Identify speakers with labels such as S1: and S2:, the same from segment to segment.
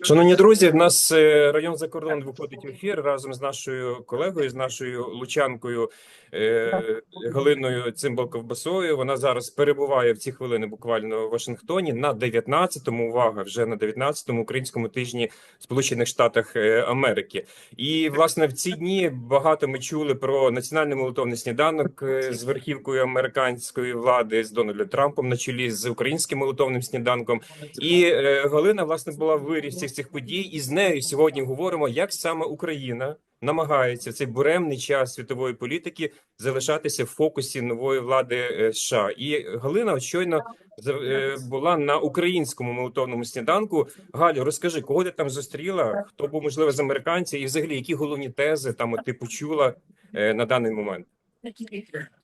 S1: Шановні друзі, в нас е, район за кордон виходить в ефір разом з нашою колегою, з нашою лучанкою е, Галиною Цимбал-Ковбасою. Вона зараз перебуває в ці хвилини буквально в Вашингтоні на 19-му, увага, вже на 19-му українському тижні в Сполучених Штатах е, Америки. І власне в ці дні багато ми чули про національний молитовний сніданок е, з верхівкою американської влади з Дональдом Трампом на чолі з українським молитовним сніданком. І е, Галина власне була в вирі всіх цих подій, і з нею сьогодні говоримо, як саме Україна намагається в цей буремний час світової політики залишатися в фокусі нової влади е, США. І Галина щойно е, була на українському молитовному сніданку. Галю, розкажи, кого ти там зустріла? Хто був можливо з американців, і взагалі які головні тези там ти почула е, на даний момент?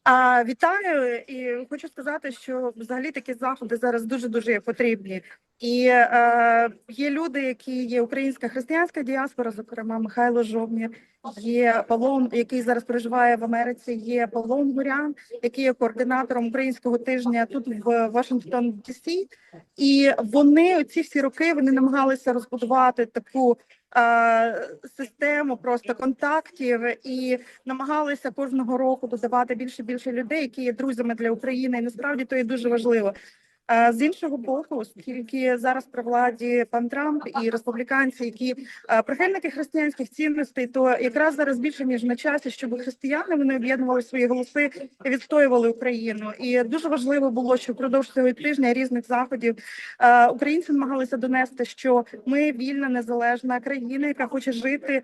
S2: А, вітаю і хочу сказати, що взагалі такі заходи зараз дуже дуже потрібні. І е, є люди, які є українська християнська діаспора, зокрема Михайло Жовнір, є Павло, який зараз проживає в Америці. Є Павло Гурян, який є координатором українського тижня тут в Вашингтон Дісі. І вони ці всі роки вони намагалися розбудувати таку е, систему просто контактів і намагалися кожного року додавати більше більше людей, які є друзями для України. І насправді то є дуже важливо. З іншого боку, оскільки зараз при владі пан Трамп і республіканці, які прихильники християнських цінностей, то якраз зараз більше ніж на часі, щоб християни вони об'єднували свої голоси і відстоювали Україну. І дуже важливо було, що впродовж цього тижня різних заходів українці намагалися донести, що ми вільна незалежна країна, яка хоче жити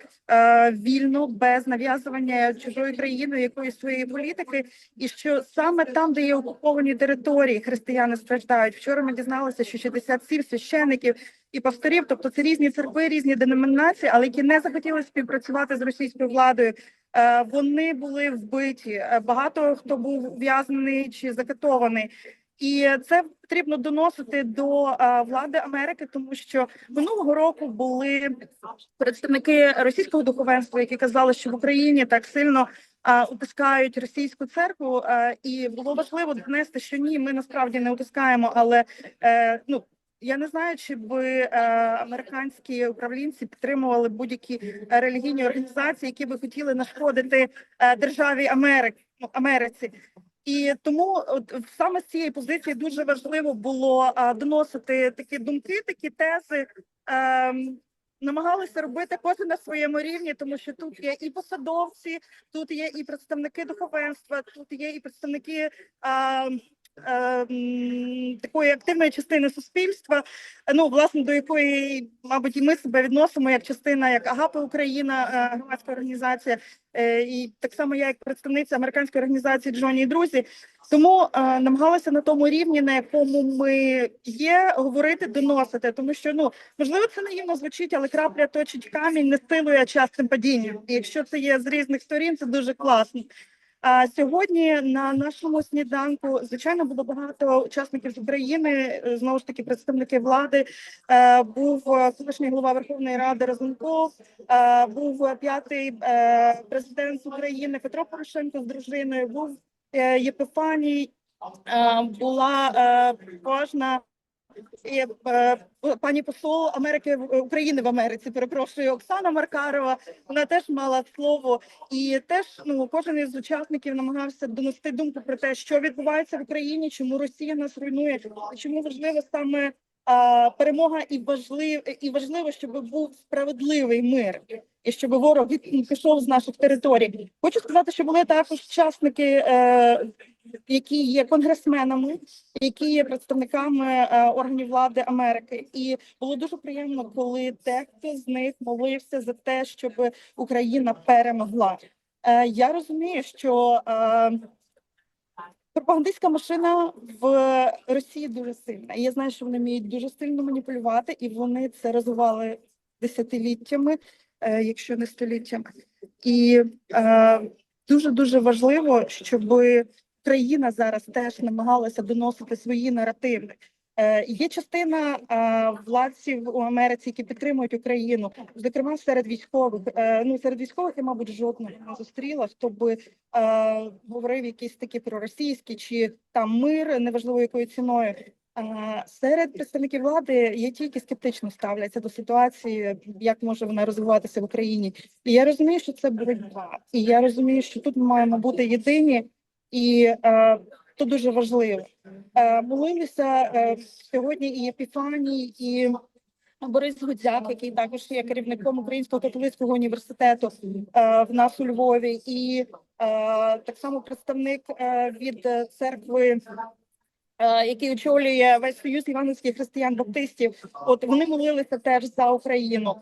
S2: вільно без нав'язування чужої країни якоїсь своєї політики, і що саме там, де є окуповані території, християни страждають. Вчора ми дізналися, що 67 священиків і пасторів, тобто це різні церкви, різні деномінації, але які не захотіли співпрацювати з російською владою. е, Вони були вбиті. Е, Багато хто був ув'язнений чи закатований. І це потрібно доносити до е, влади Америки, тому що минулого року були представники російського духовенства, які казали, що в Україні так сильно утискають російську церкву, а, і було важливо донести, що ні, ми насправді не утискаємо, але е, ну. Я не знаю, чи би е, американські управлінці підтримували будь-які е, релігійні організації, які би хотіли нашкодити е, державі Америки ну, Америці. І тому от саме з цієї позиції дуже важливо було а, доносити такі думки, такі тези. ем, намагалися робити кожен на своєму рівні, тому що тут є і посадовці, тут є і представники духовенства, тут є і представники а, ем, такої активної частини суспільства. Ну, власне, до якої, мабуть, і ми себе відносимо як частина, як Агапи Україна, е, громадська організація, е, і так само я як представниця американської організації Джоні і друзі. Тому е, намагалася на тому рівні, на якому ми є, говорити, доносити, тому що ну можливо це наївно звучить, але крапля точить камінь не силує частим падінням. І якщо це є з різних сторін, це дуже класно. А сьогодні на нашому сніданку звичайно було багато учасників з України. е, Знову ж таки, представники влади. Е, Був е, колишній голова Верховної Ради Разумков, е, був п'ятий президент України Петро Порошенко з дружиною. Був Єпифаній, була кожна. І, е, пані посол Америки в- України в Америці, перепрошую, Оксана Маркарова. Вона теж мала слово, і теж ну кожен із учасників намагався донести думку про те, що відбувається в Україні, чому Росія нас руйнує, чому важливо саме перемога, і важлив, і важливо, щоб був справедливий мир, і щоб ворог пішов з наших територій. Хочу сказати, що були також учасники, е, які є конгресменами, які є представниками е, органів влади Америки, і було дуже приємно, коли дехто з них молився за те, щоб Україна перемогла. Е, я розумію, що пропагандистська машина в Росії дуже сильна. Я знаю, що вони вміють дуже сильно маніпулювати, і вони це розвивали десятиліттями, е, якщо не століттями. І дуже дуже важливо, щоб країна зараз теж намагалася доносити свої наративи. Е, є частина е, владців у Америці, які підтримують Україну, зокрема серед військових. Е, ну серед військових я, мабуть, жодного не зустріла, хто би говорив якісь такі проросійські чи там мир, неважливо якою ціною. Серед представників влади є ті, які скептично ставляться до ситуації, як може вона розвиватися в Україні. І я розумію, що це боротьба, і я розумію, що тут ми маємо бути єдині, і то дуже важливо. Е, молилися е, сьогодні і Епіфаній, і Борис Гудзяк, який також є керівником Українського католицького університету е, в нас у Львові, і так само представник від церкви. Який очолює весь союз івангельських християн-баптистів, от вони молилися теж за Україну.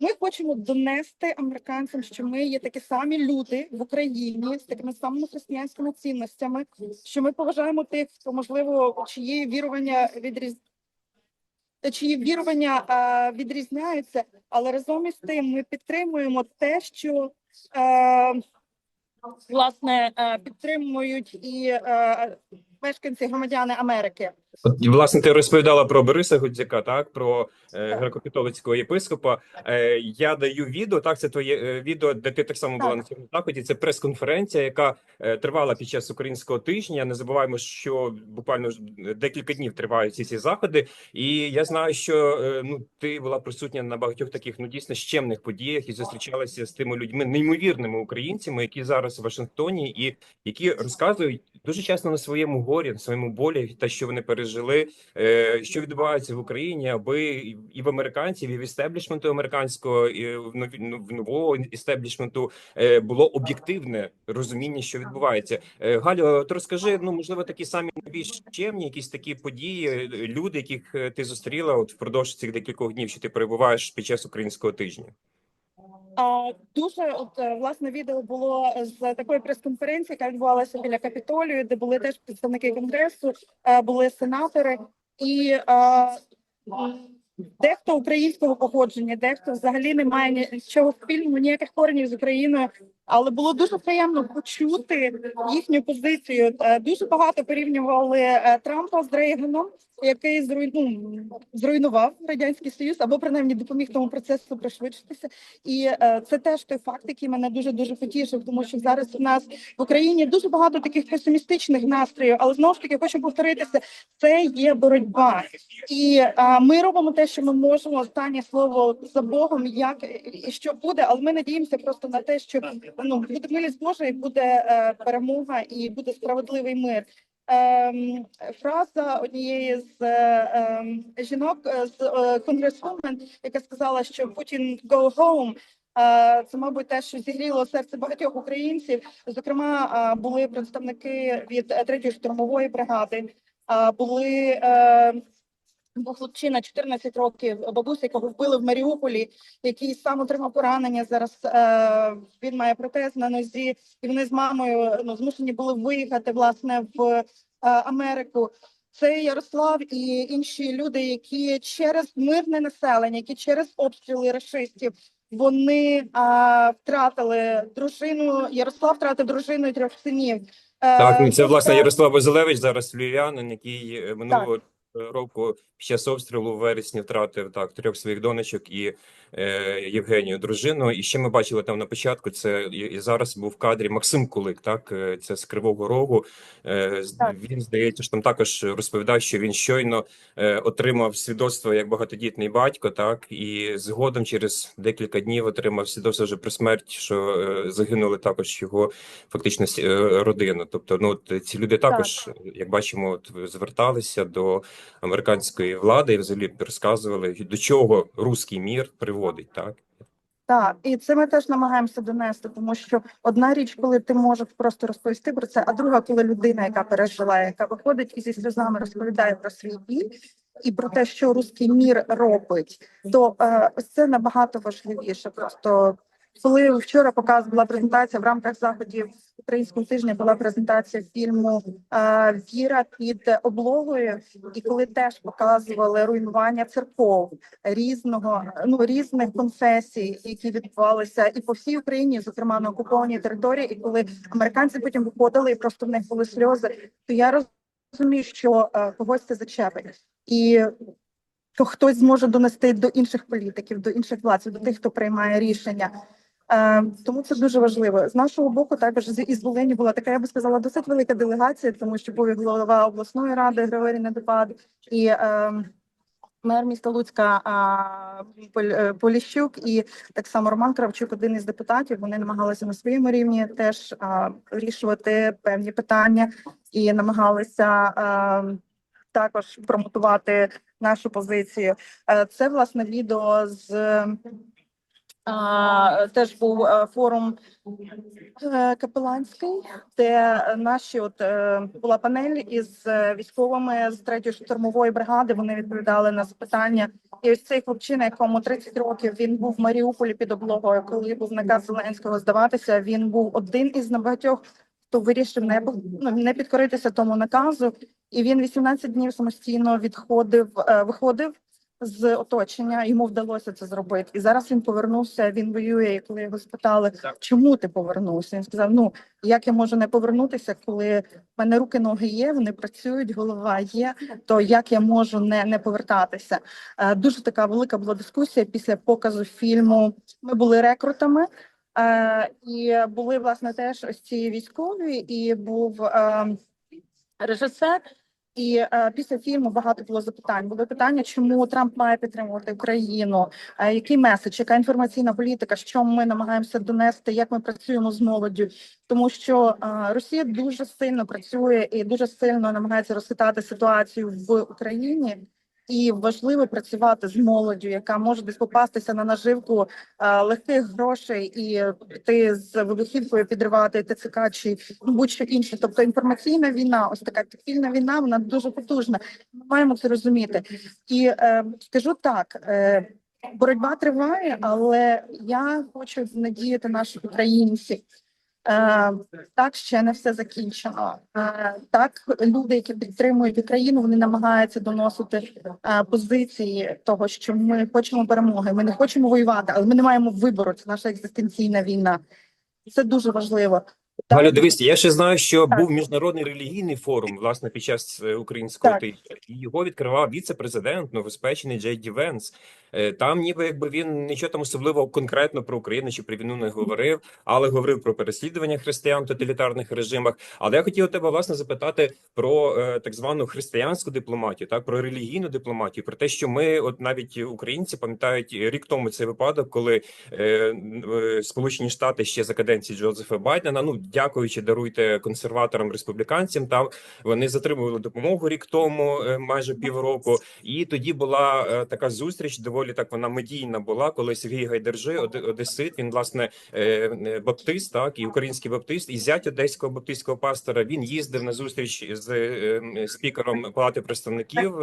S2: Ми хочемо донести американцям, що ми є такі самі люди в Україні з такими самими християнськими цінностями, що ми поважаємо тих, хто можливо чиї вірування відріз... чиї вірування е, відрізняються, але разом із тим ми підтримуємо те, що е, власне е, підтримують і е, мешканці громадяни Америки.
S1: От, власне, ти розповідала про Бориса Гудзяка, так про е, греко-католицького єпископа. Е, я даю відео. Так, це твоє е, відео, де ти так само була на цьому заході. Це прес-конференція, яка е, тривала під час українського тижня. Не забуваємо, що буквально ж декілька днів тривають ці ці заходи. І я знаю, що е, ну ти була присутня на багатьох таких ну дійсно щемних подіях і зустрічалася з тими людьми, неймовірними українцями, які зараз у Вашингтоні, і які розказують дуже часто на своєму горі, на своєму болі, те, що вони пережили, е, що відбувається в Україні, аби і- в американців, і в істеблішменту американського, і в ну, нового істеблішменту е, було об'єктивне розуміння, що відбувається. Е, Галю, от розкажи, ну можливо, такі самі найбільш чемні, якісь такі події, люди, яких ти зустріла от впродовж цих декількох днів, що ти перебуваєш під час українського тижня.
S2: Дуже от е, власне відео було з такої прес-конференції, яка відбувалася біля Капітолію, де були теж представники конгресу, е, були сенатори і е, дехто українського походження, дехто взагалі не має нічого спільного, ніяких коренів з Україною. Але було дуже приємно почути їхню позицію. Е, Дуже багато порівнювали е, Трампа з Рейганом, який зруй- ну, зруйнував радянський союз або принаймні допоміг тому процесу пришвидшитися. І е, це теж той факт, який мене дуже дуже потішив, тому що зараз у нас в Україні дуже багато таких песимістичних настроїв, але знову ж таки хочу повторитися, це є боротьба, і ми робимо те, що ми можемо. Останнє слово за Богом, як і що буде, але ми надіємося просто на те, що ну буде милість Божа, і буде е, перемога, і буде справедливий мир. Ем, фраза однієї з е, ем, жінок е, з конгресвумен, яка сказала, що Путін go home, це, мабуть, те, що зігріло серце багатьох українців. Зокрема, були представники від третьої штурмової бригади, були хлопчина 14 років, бабуся, якого вбили в Маріуполі, який сам отримав поранення. Зараз е, він має протез на нозі, і вони з мамою ну, змушені були виїхати власне в е, Америку. Це Ярослав і інші люди, які через мирне населення, які через обстріли рашистів, вони а, втратили дружину. Ярослав втратив дружину і трьох синів. Е,
S1: Так, ну це власне Ярослав Базилевич, зараз львів'янин, який е, минулого року під час обстрілу в вересні втратив так трьох своїх донечок і е, Євгенію дружину. І ще ми бачили там на початку. Це і, зараз був в кадрі Максим Кулик. Так е, це з Кривого Рогу. Е,
S2: Так.
S1: Він здається, що там також розповідав, що він щойно е, отримав свідоцтво як багатодітний батько. Так і згодом через декілька днів отримав свідоцтво вже про смерть, що е, загинули також його фактично е, родина. Тобто, ну от ці люди також, як бачимо, от зверталися до американської влади і взагалі розказували, до чого руський мір приводить, так.
S2: Так, і це ми теж намагаємося донести, тому що одна річ, коли ти можеш просто розповісти про це, а друга, коли людина, яка пережила, яка виходить і зі сльозами розповідає про свій біль і про те, що руський мір робить, то е, це набагато важливіше. Просто коли вчора показ була презентація в рамках заходів українського тижня, була презентація фільму Віра під облогою, і коли теж показували руйнування церков різного ну різних конфесій, які відбувалися і по всій Україні, зокрема на окупованій території. І коли американці потім виходили, і просто в них були сльози, то я розумію, що когось це зачепить, і то хтось зможе донести до інших політиків, до інших владців, до тих, хто приймає рішення. Е, тому це дуже важливо. З нашого боку, також із Волині була така, я би сказала, досить велика делегація, тому що був голова обласної ради Григорій Недопад і е, мер міста Луцька е, Поліщук і так само Роман Кравчук, один із депутатів. Вони намагалися на своєму рівні теж вирішувати певні питання і намагалися також промотувати нашу позицію. Це власне відео з теж був е, форум е, капеланський, де наші от е, була панель із військовими з третьої штурмової бригади. Вони відповідали на запитання. І ось цей хлопчина, якому 30 років, він був в Маріуполі під облогою. Коли був наказ Зеленського здаватися, він був один із небагатьох, хто вирішив не ну, не підкоритися тому наказу. І він 18 днів самостійно відходив, виходив з оточення. Йому вдалося це зробити. І зараз він повернувся. Він воює. І коли його спитали, чому ти повернувся? Він сказав: Ну як я можу не повернутися, коли в мене руки, ноги є, вони працюють, голова є. То як я можу не, не повертатися? Е, Дуже така велика була дискусія після показу фільму. Ми були рекрутами. Е, і були власне теж ось ці військові, і був е, режисер. І е, після фільму багато було запитань. Було питання, чому Трамп має підтримувати Україну, е, який меседж, яка інформаційна політика, що ми намагаємося донести, як ми працюємо з молоддю, тому що е, Росія дуже сильно працює і дуже сильно намагається розхитати ситуацію в Україні. І важливо працювати з молоддю, яка може десь попастися на наживку е, легких грошей і піти з вибухівкою підривати ТЦК чи будь-що інше. Тобто інформаційна війна, ось така тактильна війна, вона дуже потужна. Ми маємо це розуміти. І е, скажу так. Е, Боротьба триває, але я хочу надіяти наших українців. Е, так ще не все закінчено. Е, так, люди, які підтримують Україну, вони намагаються доносити е, позиції того, що ми хочемо перемоги. Ми не хочемо воювати, але ми не маємо вибору. Це наша екзистенційна війна. Це дуже важливо.
S1: Галя, дивись, я ще знаю, що
S2: Так.
S1: був міжнародний релігійний форум власне під час е, українського
S2: Так.
S1: тижня, і його відкривав віце-президент новоспечений Джей Ді Венс. Е, Там, ніби якби він нічого там особливо конкретно про Україну чи про війну не говорив, але говорив про переслідування християн в тоталітарних режимах. Але я хотів у тебе власне запитати про е, так звану християнську дипломатію, так про релігійну дипломатію, про те, що ми, от навіть українці, пам'ятають рік тому цей випадок, коли е, е, Сполучені Штати ще за каденції Джозефа Байдена, ну дякуючи, даруйте консерваторам республіканцям. Там вони затримували допомогу рік тому, е, майже півроку. І тоді була е, така зустріч. Доволі так вона медійна була, коли Сергій Гайдержи, Одесит, він власне е, баптист, так і український баптист, і зять одеського баптистського пастора. Він їздив на зустріч з спікером Палати представників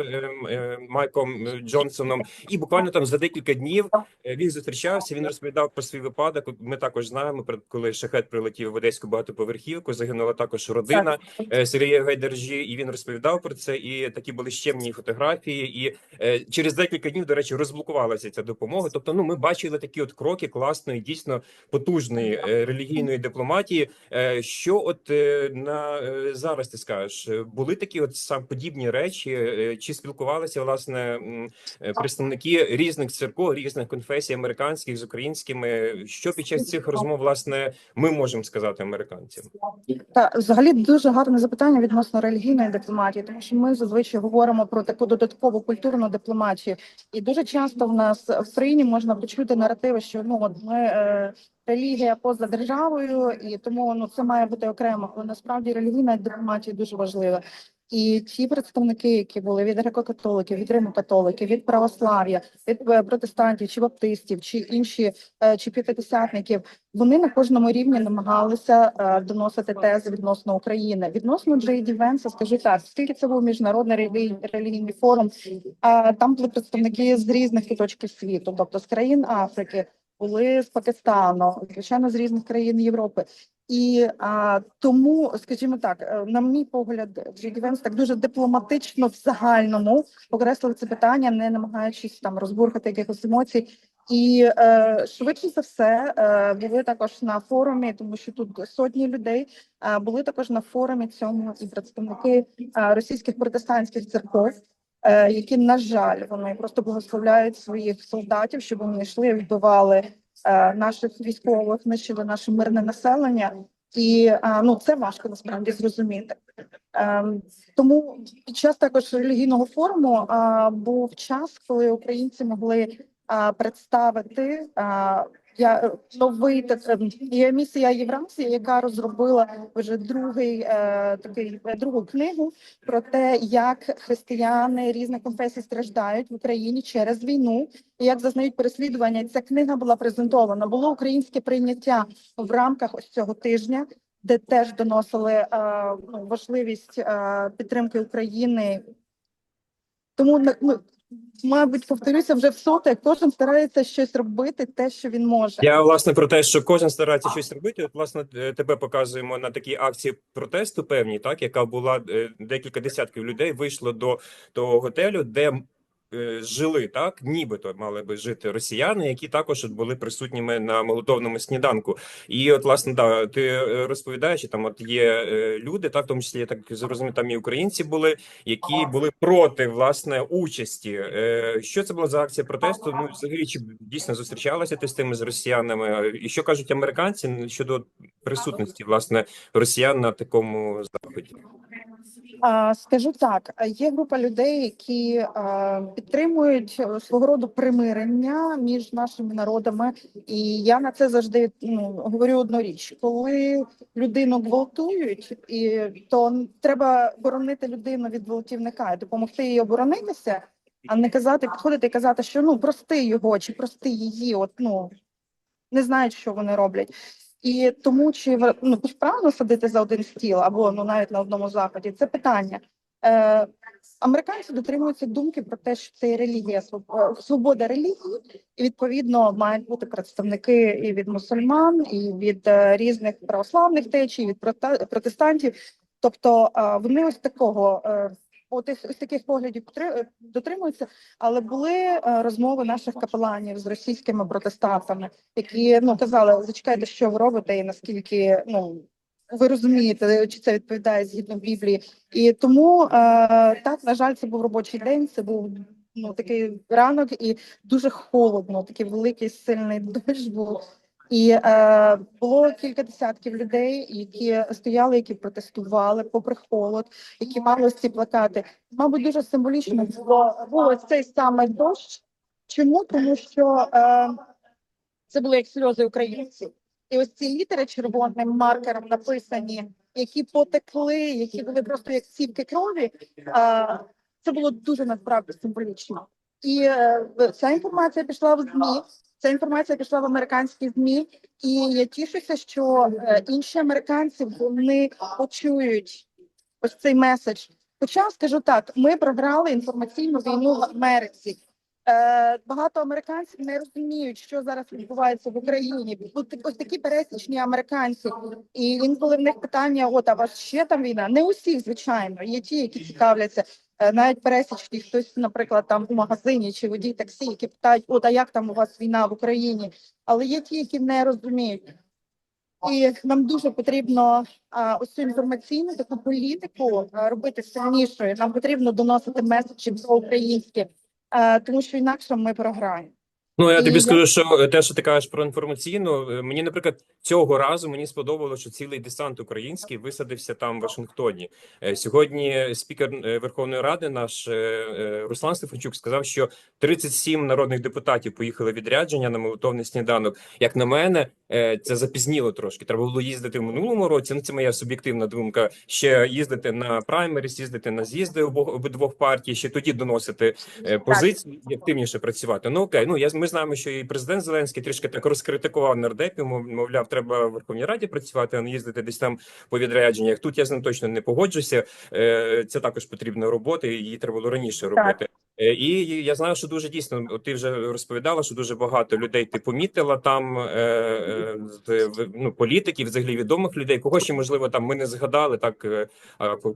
S1: Майком Джонсоном. І буквально там за декілька днів Він зустрічався. Він розповідав про свій випадок. Ми також знаємо коли шахет прилетів в одеську багатоповерхівку. Загинула також родина е, Сергія Гайдержі, і він розповідав про це. І такі були щемні фотографії. І е, через декілька днів, до речі, розблокувалася ця допомога. Тобто, ну ми бачили такі от кроки класної, дійсно потужної е, релігійної дипломатії. Що от на зараз ти скажеш, були такі от сам подібні речі, чи спілкувалися власне представники різних церков, різних конфесій американських з українськими. Що під час цих розмов власне ми можемо сказати американцям?
S2: Та взагалі дуже гарне запитання відносно релігійної дипломатії, тому що ми зазвичай говоримо про таку додаткову культурну дипломатію, і дуже часто в нас в країні можна почути наративи, що ну от ми е, релігія поза державою, і тому ну це має бути окремо. Але насправді релігійна дипломатія дуже важлива. І ті представники, які були від греко-католиків, від римо-католиків, від православ'я, від е, протестантів чи баптистів, чи інші е, чи п'ятидесятників, вони на кожному рівні намагалися е, доносити тези відносно України. Відносно Джей Ді Венса, скажу так, оскільки це був міжнародний релігій- релігійний форум, там були представники з різних куточків світу, тобто з країн Африки, були з Пакистану, звичайно, з різних країн Європи. І а, тому, скажімо так, е, на мій погляд, Джей Венс так дуже дипломатично в загальному окреслив це питання, не намагаючись там розбурхати якихось емоцій. І е, швидше за все е, були також на форумі, тому що тут сотні людей е, були також на форумі цьому і представники е, російських протестантських церков, е, які, на жаль, вони просто благословляють своїх солдатів, щоб вони йшли і вбивали наших військових, знищили наше мирне населення, і е, ну це важко насправді зрозуміти. Ем, тому під час також релігійного форуму е, був час, коли українці могли е, представити. Е, я новий так, ем, є місія Євразії, яка розробила вже другий е, такий е, другу книгу про те, як християни різних конфесій страждають в Україні через війну, і як зазнають переслідування. Ця книга була презентована. Було українське прийняття в рамках ось цього тижня, де теж доносили е, важливість е, підтримки України. Тому ну, мабуть, повторюся вже в соте. Кожен старається щось робити, те, що він може.
S1: Я власне про те, що кожен старається щось робити. От власне е, тебе показуємо на такій акції протесту, певній, так яка була е, декілька десятків людей вийшло до того готелю, де жили так, нібито мали би жити росіяни, які також от були присутніми на молотовному сніданку. І от власне да, ти е, розповідаєш, там от є е, люди, так в тому числі я так зрозумів, там і українці були, які були проти власне участі. Е, Що це була за акція протесту? Ну взагалі чи дійсно зустрічалася ти з тими з росіянами? І що кажуть американці щодо присутності власне росіян на такому заході?
S2: Скажу так: є група людей, які підтримують е, свого роду примирення між нашими народами, і я на це завжди ну, говорю одну річ: коли людину гвалтують, і то треба боронити людину від гвалтівника і допомогти їй оборонитися, а не казати, підходити і казати, що ну прости його чи прости її. От ну не знають, що вони роблять. І тому чи ну, правильно садити за один стіл або ну навіть на одному заході, це питання. Е, американці дотримуються думки про те, що це релігія, е, свобода релігії, і відповідно мають бути представники і від мусульман, і від е, різних православних течій, від проте- протестантів. Тобто е, вони ось такого. Е, От ось таких поглядів потри- дотримуються, але були е, розмови наших капеланів з російськими протестантами, які ну казали, зачекайте, що ви робите, і наскільки ну ви розумієте, чи це відповідає згідно Біблії. І тому е, так на жаль, це був робочий день. Це був ну такий ранок, і дуже холодно. Такий великий сильний дощ був. І е, було кілька десятків людей, які стояли, які протестували попри холод, які мали ці плакати. Мабуть, дуже символічно було був ось цей саме дощ. Чому? Тому що е, це були як сльози українців. І ось ці літери червоним маркером написані, які потекли, які були просто як сівки крові. Е, це було дуже насправді символічно. І е, ця інформація пішла в ЗМІ. Ця інформація пішла в американські змі, і я тішуся, що е, інші американці вони почують ось цей меседж. Хоча скажу так, ми програли інформаційну війну в Америці. Е, багато американців не розуміють, що зараз відбувається в Україні. Ось Ось такі пересічні американці, і інколи в них питання: от а вас ще там війна? Не усіх, звичайно. Є ті, які цікавляться. Е, Навіть пересічні хтось, наприклад, там у магазині чи водій таксі, які питають, от а як там у вас війна в Україні? Але є ті, які не розуміють. І нам дуже потрібно а, ось цю інформаційну таку політику а, робити сильнішою. Нам потрібно доносити меседжі про українське, тому що інакше ми програємо.
S1: Ну, я
S2: І
S1: тобі
S2: я-
S1: скажу, що те, що ти кажеш про інформаційну, е, мені, наприклад, цього разу мені сподобалося, що цілий десант український висадився там в Вашингтоні. Е, Сьогодні спікер е, Верховної Ради, наш е, е, Руслан Стефанчук, сказав, що 37 народних депутатів поїхали в відрядження на молитовний сніданок. Як на мене, е, це запізніло трошки. Треба було їздити в минулому році. Ну, це моя суб'єктивна думка. Ще їздити на праймеріс, їздити на з'їзди обох обидвох партій, ще тоді доносити е, позиції і активніше працювати. Ну окей, ну я ми знаємо, що і президент Зеленський трішки так розкритикував нардепів. мов- Мовляв, треба в Верховній Раді працювати, а не їздити десь там по відрядженнях. Тут я з ним точно не погоджуся. Е, Це також потрібна робота, і її треба було раніше робити. Е, І я знаю, що дуже дійсно, ти вже розповідала, що дуже багато людей ти помітила там е, ну, політиків, взагалі відомих людей. Кого ще можливо там ми не згадали, так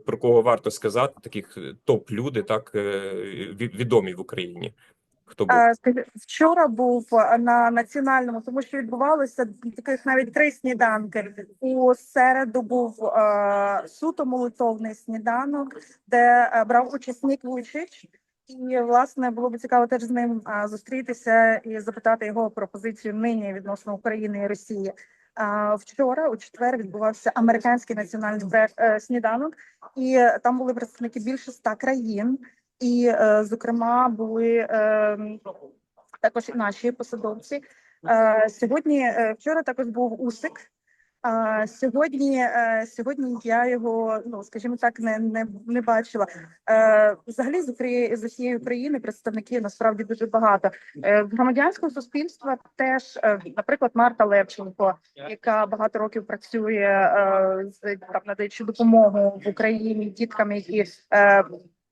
S1: про кого варто сказати, таких топ люди, так відомі в Україні. Хто був?
S2: Вчора був на національному, тому що відбувалося таких навіть три сніданки. У середу був е, суто молитовний сніданок, де е, брав учасник Вуйчич. І власне було б цікаво теж з ним зустрітися і запитати його про позицію нині відносно України і Росії. А, вчора, у четвер, відбувався американський національний е, сніданок, і е, там були представники більше ста країн, і, е, зокрема, були е, також і наші посадовці. Е, Сьогодні вчора також був Усик. А сьогодні, сьогодні я його, ну скажімо так, не не, не бачила. Взагалі з України з усієї України представників насправді дуже багато. Громадянського суспільства теж, наприклад, Марта Левченко, яка багато років працює з там надаючи допомогу в Україні діткам, які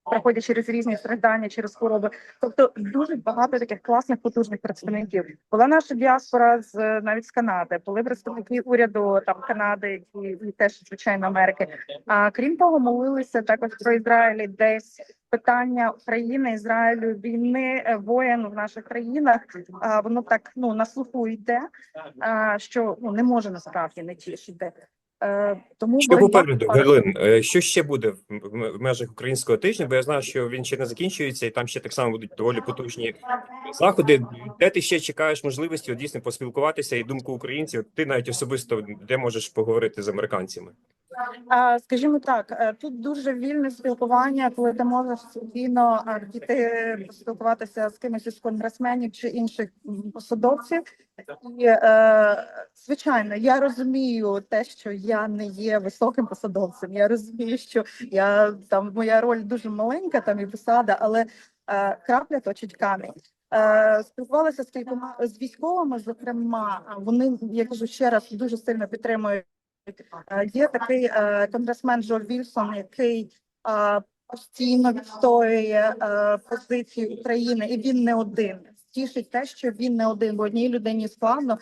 S2: проходять через різні страждання, через хвороби. Тобто дуже багато таких класних потужних представників. Була наша діаспора з навіть з Канади, були представники уряду там Канади і, і теж звичайно Америки. А крім того, молилися також про Ізраїль десь питання України, Ізраїлю, війни, е, воєн в наших країнах. А воно так ну на слуху йде, що ну не може насправді не тішити. Е, тому
S1: Що попереду, Галин, е, що ще буде в межах українського тижня? Бо я знаю, що він ще не закінчується, і там ще так само будуть доволі потужні заходи. Де ти ще чекаєш можливості от, дійсно поспілкуватися і думку українців? Ти навіть особисто де можеш поговорити з американцями?
S2: Скажімо так, е, тут дуже вільне спілкування, коли ти можеш спокійно а, піти поспілкуватися з кимось із конгресменів чи інших посадовців. І е, звичайно, я розумію те, що я не є високим посадовцем. Я розумію, що я там моя роль дуже маленька, там і посада, але е, крапля точить камінь. Е, Спілкувалася з кількома з військовими, зокрема, вони я кажу ще раз дуже сильно підтримують Е, Є такий е, конгресмен Джо Вільсон, який е, постійно відстоює е, позицію України, і він не один. Тішить те, що він не один, бо одній людині складно.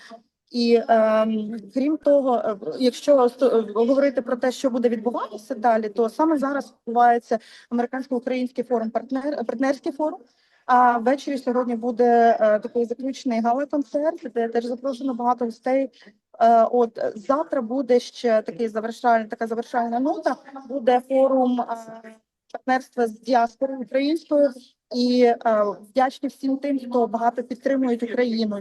S2: І ем, крім того, е, якщо е, говорити про те, що буде відбуватися далі, то саме зараз відбувається американсько-український форум партнер партнерський форум. А ввечері сьогодні буде е, такий заключний гала-концерт, де теж запрошено багато гостей. Е, От е, завтра буде ще такий завершальний, така завершальна нота. Буде форум е, партнерства з діаспорою українською. І е, вдячні всім тим, хто багато підтримують Україну,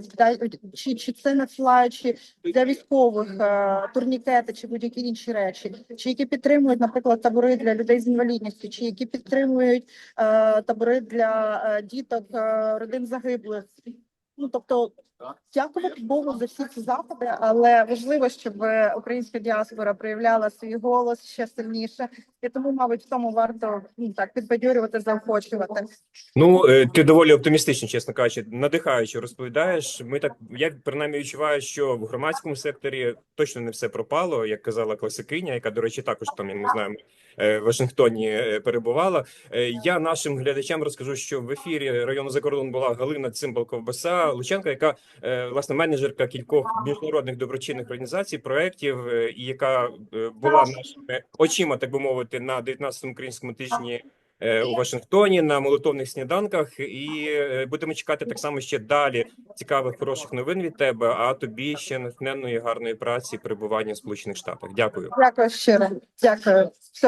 S2: чи, чи це надсилаючи для військових е, турнікети, чи будь-які інші речі, чи які підтримують, наприклад, табори для людей з інвалідністю, чи які підтримують е, табори для діток, родин загиблих. Ну тобто, дякувати Богу за всі ці заходи, але важливо, щоб українська діаспора проявляла свій голос ще сильніше, і тому, мабуть, в тому варто ну, так підбадьорювати, заохочувати.
S1: Ну, е, ти доволі оптимістично, чесно кажучи, надихаюче розповідаєш. Ми так, я принаймні відчуваю, що в громадському секторі точно не все пропало, як казала класикиня, яка, до речі, також там, як ми знаємо, е, в Вашингтоні е, перебувала. Е, Я нашим глядачам розкажу, що в ефірі району за кордон була Галина Цимбал Ковбаса Лученка, яка е, власне менеджерка кількох міжнародних доброчинних організацій, проєктів, е, і яка е, була нашими очима, так би мовити, на 19-му українському тижні е, у Вашингтоні на молитовних сніданках. І е, будемо чекати так само ще далі цікавих хороших новин від тебе. А тобі ще натхненної гарної праці перебування в Сполучених Штатах. Дякую.
S2: Дякую щиро. Дякую.